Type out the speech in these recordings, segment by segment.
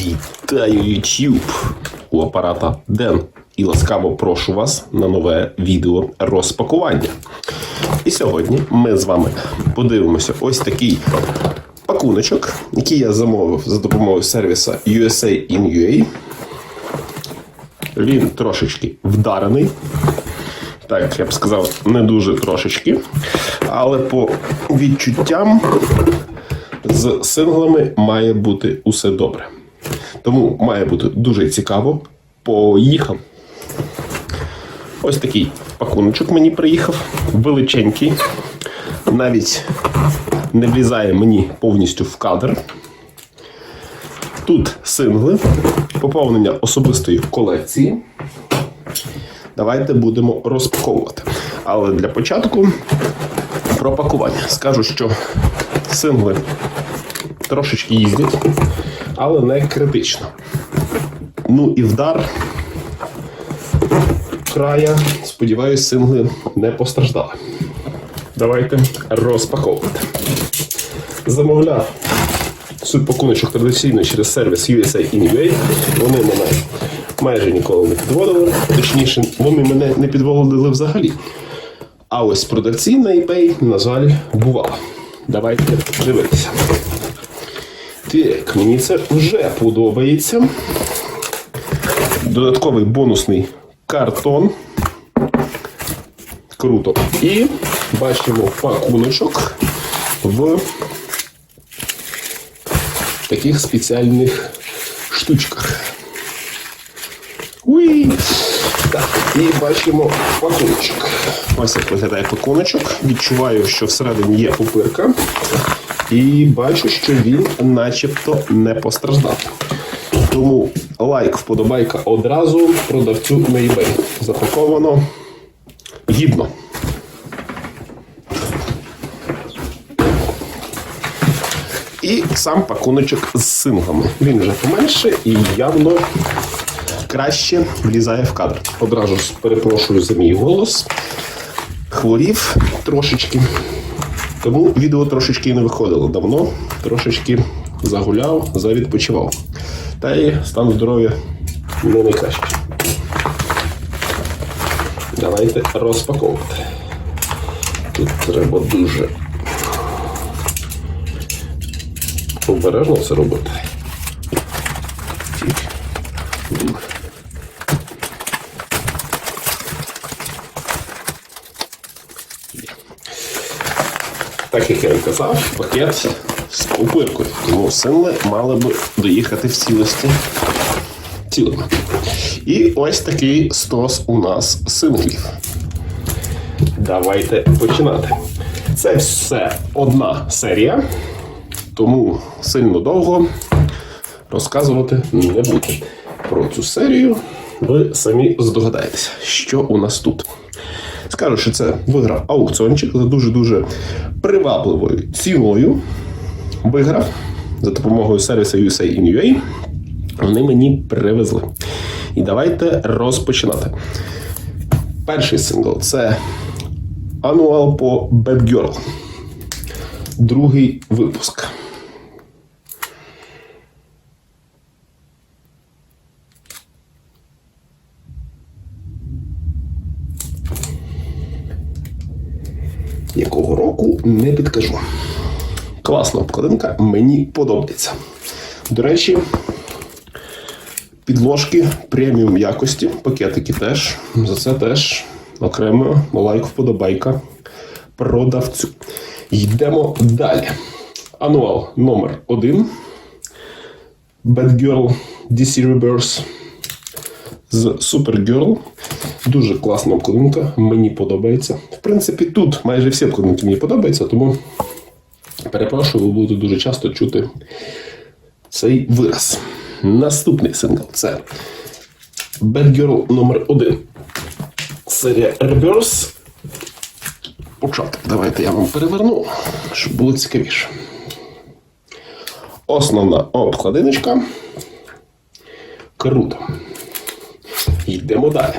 Вітаю YouTube! У апарата Ден. І ласкаво прошу вас на нове відео розпакування. І сьогодні ми з вами подивимося ось такий пакуночок, який я замовив за допомогою сервіса USA in UA. Він трошечки вдарений. Так, я б сказав, не дуже трошечки. Але по відчуттям з синглами має бути усе добре. Тому має бути дуже цікаво. Поїхав. Ось такий пакуночок мені приїхав. Величенький. Навіть не влізає мені повністю в кадр. Тут сингли, поповнення особистої колекції. Давайте будемо розпаковувати. Але для початку про пакування. Скажу, що сингли трошечки їздять, але не критично. Ну і вдар края, сподіваюсь, сингли не постраждали. Давайте розпаковувати. Замовляв суть пакуночок традиційно через сервіс USA UA. Вони мене майже ніколи не підводили. Точніше, вони мене не підводили взагалі. А ось продавці на eBay, на жаль, бувало. Давайте дивитися. Так, мені це вже подобається. Додатковий бонусний картон. Круто. І бачимо пакуночок в таких спеціальних штучках. Уй! Так, і бачимо пакуночок. Ось як виглядає пакуночок. Відчуваю, що всередині є пупирка. І бачу, що він начебто не постраждав. Тому лайк, вподобайка одразу продавцю на eBay. Запаковано гідно. І сам пакуночок з синглами. Він вже поменше і явно краще влізає в кадр. Одразу перепрошую за мій голос. Хворів трошечки. Тому відео трошечки не виходило давно, трошечки загуляв, завідпочивав. Та й стан здоров'я не найкращий. Давайте розпаковувати. Тут треба дуже обережно це робити. Так як я казав, пакет з пупиркою. Тому синли мали б доїхати в цілості цілими. І ось такий стос у нас синглів. Давайте починати. Це все одна серія, тому сильно довго розказувати не буду. Про цю серію ви самі здогадаєтеся, що у нас тут. Скажу, що це виграв аукціончик за дуже-дуже привабливою ціною. Виграв за допомогою сервісу USA in UA. Вони мені привезли. І давайте розпочинати. Перший сингл це ануал по Bad Girl. Другий випуск. Якого року не підкажу. Класна обкладинка, мені подобається. До речі, підложки преміум якості, пакетики теж. За це теж окремо лайк вподобайка продавцю. Йдемо далі. Ануал номер 1 Bad Girl DC Reverse з Supergirl. Дуже класна обкладинка, мені подобається. В принципі, тут майже всі обкладинки мені подобаються, тому перепрошую, ви будете дуже часто чути цей вираз. Наступний сингл це Bad Girl номер 1 Серія Reverse. Початок. Давайте я вам переверну, щоб було цікавіше. Основна обкладиночка. Круто. Йдемо далі.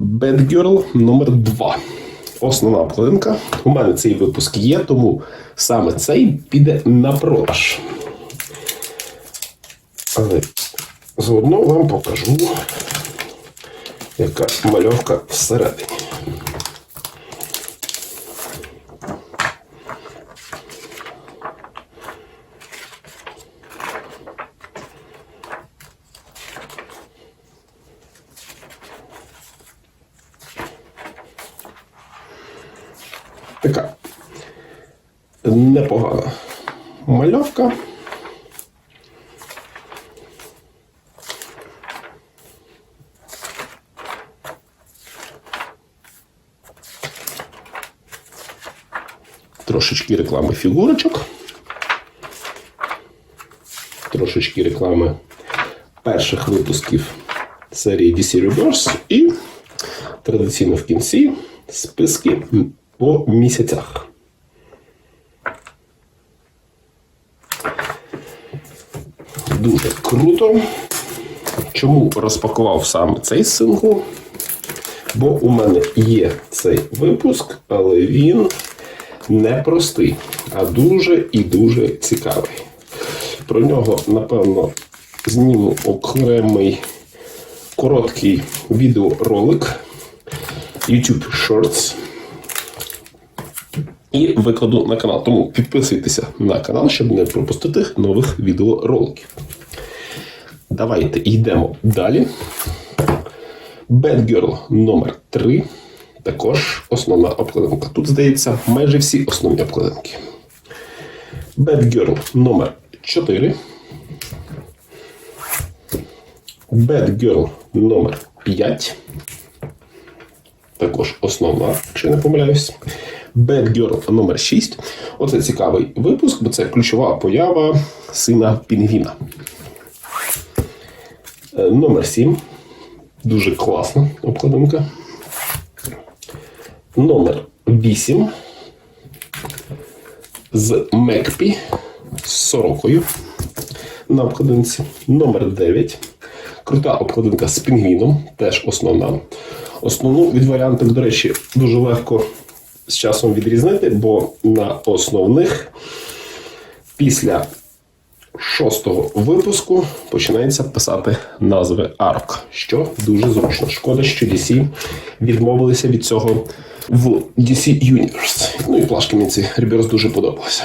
Girl номер 2 Основна обкладинка. У мене цей випуск є, тому саме цей піде на продаж. Але заодно вам покажу, яка мальовка всередині. Така непогана мальовка. Трошечки реклами фігурочок. Трошечки реклами перших випусків серії DC Reverse і традиційно в кінці списки по місяцях. Дуже круто. Чому розпакував саме цей сингл? Бо у мене є цей випуск, але він не простий, а дуже і дуже цікавий. Про нього, напевно, зніму окремий короткий відеоролик YouTube Shorts і викладу на канал. Тому підписуйтеся на канал, щоб не пропустити нових відеороликів. Давайте йдемо далі. Bad Girl номер 3 Також основна обкладинка. Тут, здається, майже всі основні обкладинки. Bad Girl номер 4 Bad Girl номер 5 Також основна, якщо не помиляюсь. Bad Girl номер 6 Оце цікавий випуск, бо це ключова поява сина Пінгвіна. Е, Номер 7. Дуже класна обкладинка. Номер 8. З Мекпі з сорокою на обкладинці. Номер 9. Крута обкладинка з пінгвіном, теж основна. Основну від варіантів, до речі, дуже легко з часом відрізнити, бо на основних після шостого випуску починається писати назви арок, що дуже зручно. Шкода, що DC відмовилися від цього в DC Universe. Ну і плашки мені ці Rebirth дуже подобалися.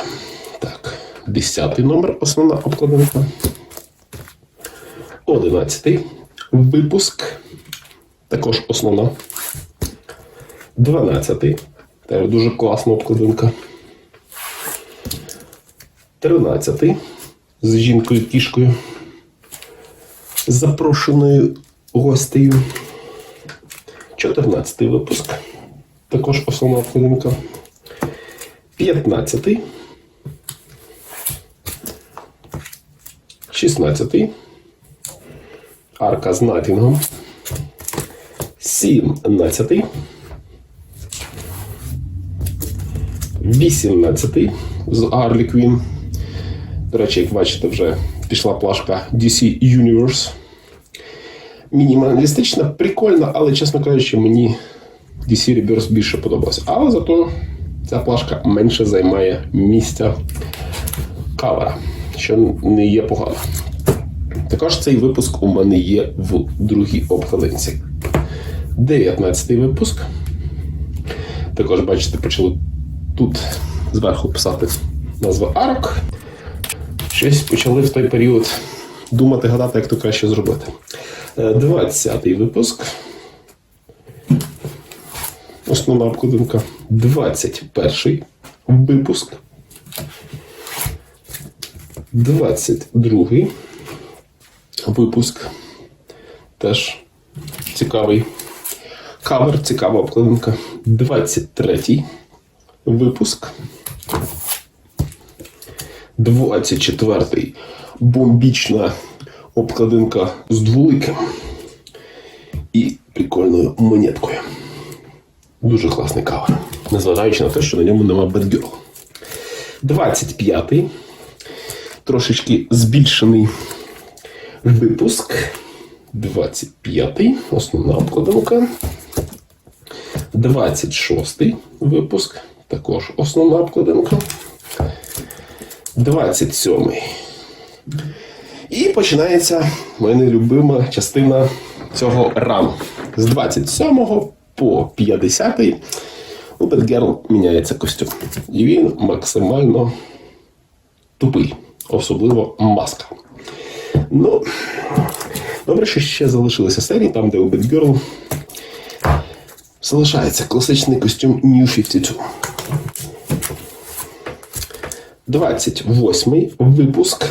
Так, десятий номер, основна обкладинка. Одинадцятий випуск. Також основна. Дванадцятий. Теж дуже класна обкладинка. Тринадцятий з жінкою кішкою. Запрошеною гостею. 14 випуск. Також основна обкладинка. 15. 16. Арка з Натінгом. 17. 18 з Арлі Квін. До речі, як бачите, вже пішла плашка DC Universe. Мінімалістична, прикольна, але, чесно кажучи, мені DC Rebirth більше подобалося. Але зато ця плашка менше займає місця кавера, що не є погано. Також цей випуск у мене є в другій обкладинці. 19 випуск. Також, бачите, почали тут зверху писати назву арок. Щось почали в той період думати, гадати, як то краще зробити. 20-й випуск. Основна обкладинка. 21-й випуск. 22-й випуск. Теж цікавий кавер, цікава обкладинка. 23 випуск. 24-й бомбічна обкладинка з двуликим і прикольною монеткою. Дуже класний кавер. Незважаючи на те, що на ньому нема Bad 25-й. Трошечки збільшений випуск. 25-й. Основна обкладинка. 26-й випуск. Також основна обкладинка. 27-й. І починається моя нелюбима частина цього рану. З 27 по 50 у Бетгерл міняється костюм. І він максимально тупий, особливо маска. Ну, добре, що ще залишилися серії, там, де у Бетгерл залишається класичний костюм New 52. 28 випуск.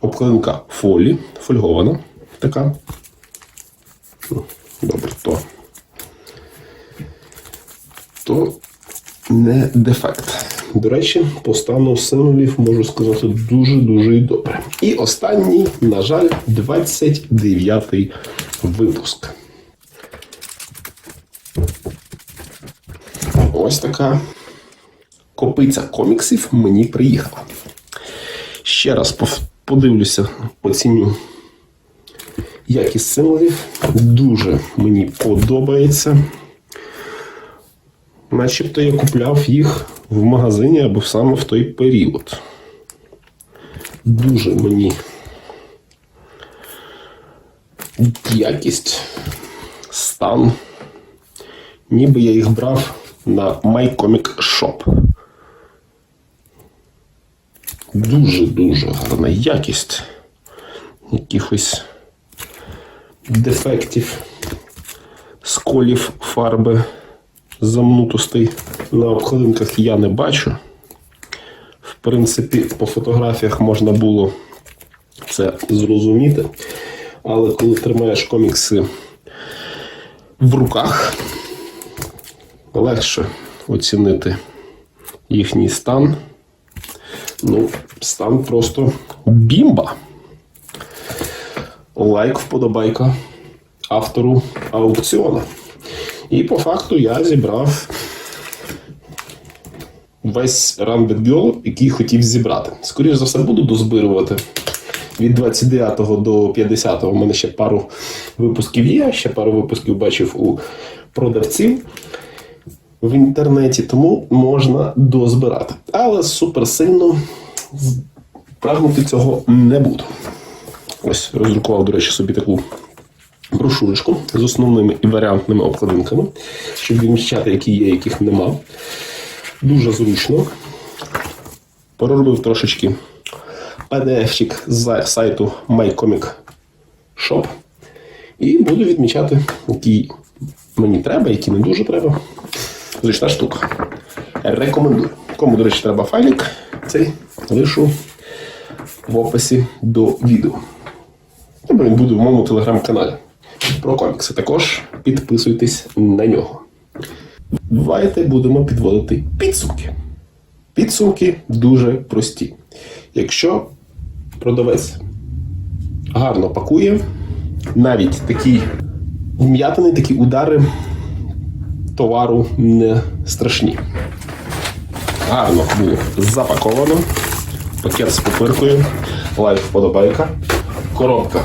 Обкладинка фолі, фольгована така. Ну, Добре, то. То не дефект. До речі, по стану символів можу сказати дуже-дуже добре. І останній, на жаль, 29 випуск. Ось така копиця коміксів мені приїхала. Ще раз подивлюся, оціню якість символів. Дуже мені подобається. Начебто я купляв їх в магазині або саме в той період. Дуже мені якість, стан. Ніби я їх брав на My Comic Shop. Дуже-дуже гарна якість. Якихось дефектів, сколів фарби, замнутостей на обкладинках я не бачу. В принципі, по фотографіях можна було це зрозуміти. Але коли тримаєш комікси в руках, легше оцінити їхній стан. Ну, стан просто бімба. Лайк, вподобайка автору аукціону. І по факту я зібрав весь Rambit Girl, який хотів зібрати. Скоріше за все, буду дозбирувати. Від 29 до 50 у мене ще пару випусків є, ще пару випусків бачив у продавців в інтернеті, тому можна дозбирати. Але суперсильно з- прагнути цього не буду. Ось роздрукував, до речі, собі таку брошурочку з основними і варіантними обкладинками, щоб відмічати, які є, яких нема. Дуже зручно. Проробив трошечки PDF-чик з сайту MyComic Shop. І буду відмічати, які мені треба, які не дуже треба. Зручна штука. Рекомендую. Кому, до речі, треба файлик, цей лишу в описі до відео. Або він буде в моєму телеграм-каналі про комікси. Також підписуйтесь на нього. Давайте будемо підводити підсумки. Підсумки дуже прості. Якщо продавець гарно пакує, навіть такі вм'ятини, такі удари товару не страшні. Гарно було запаковано. Пакет з пупиркою, лайк вподобайка, коробка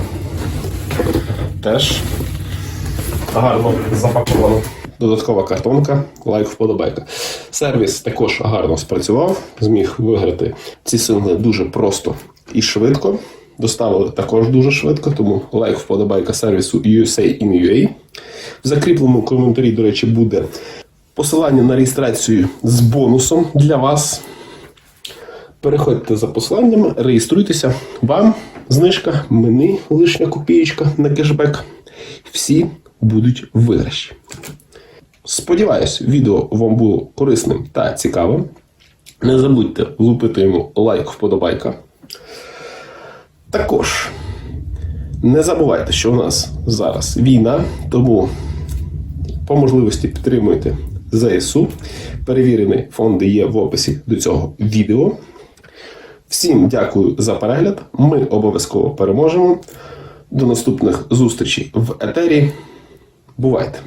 теж гарно запаковано. Додаткова картонка, лайк вподобайка. Сервіс також гарно спрацював, зміг виграти ці сингли дуже просто і швидко. Доставили також дуже швидко, тому лайк вподобайка сервісу USA in UA. В закріпленому коментарі, до речі, буде посилання на реєстрацію з бонусом для вас. Переходьте за посиланнями, реєструйтеся. Вам знижка, мені лишня копієчка на кешбек. Всі будуть виграші. Сподіваюсь, відео вам було корисним та цікавим. Не забудьте влупити йому лайк, вподобайка. Також не забувайте, що у нас зараз війна, тому по можливості підтримуйте ЗСУ. Перевірені фонди є в описі до цього відео. Всім дякую за перегляд. Ми обов'язково переможемо. До наступних зустрічей в етері. Бувайте!